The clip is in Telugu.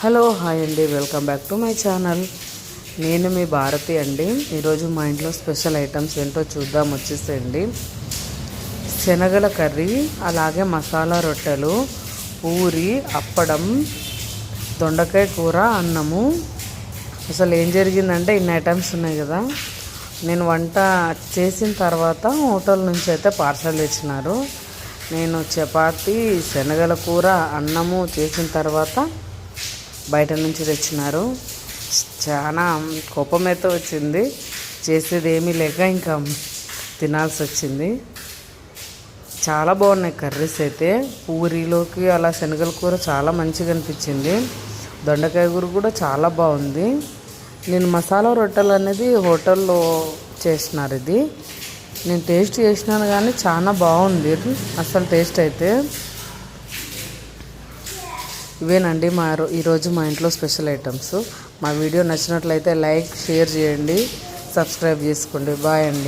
హలో హాయ్ అండి. Welcome back to my channel. నేను మీ భారతి అండి. ఈరోజు మా ఇంట్లో స్పెషల్ ఐటమ్స్ ఏంటో చూద్దాం వచ్చేసేయండి. శనగల కర్రీ అలాగే మసాలా రొట్టెలు పూరి అప్పడం దొండకాయ కూర అన్నము. అసలు ఏం జరిగిందంటే ఇన్ని ఐటమ్స్ ఉన్నాయి కదా. నేను వంట చేసిన తర్వాత హోటల్ నుంచి అయితే పార్సల్ ఇచ్చినారు నేను చపాతి శనగల కూర అన్నము చేసిన తర్వాత బయట నుంచి తెచ్చినారు. చాలా కోపం అయితే వచ్చింది. చేసేది ఏమీ లేక ఇంకా తినాల్సి వచ్చింది. చాలా బాగున్నాయి కర్రీస్ అయితే. పూరీలోకి అలా శనగల కూర చాలా మంచిగా అనిపించింది. దొండకాయ కూర కూడా చాలా బాగుంది. నేను మసాలా రొట్టెలు అనేది హోటల్లో చేసినారు ఇది. నేను టేస్ట్ చేసినాను కానీ చాలా బాగుంది. అసలు టేస్ట్ అయితే. ఇవేనండి మా రో- ఈరోజు మా ఇంట్లో స్పెషల్ ఐటమ్స్. మా వీడియో నచ్చినట్లయితే లైక్ షేర్ చేయండి. సబ్స్క్రైబ్ చేసుకోండి. బాయ్ అండి.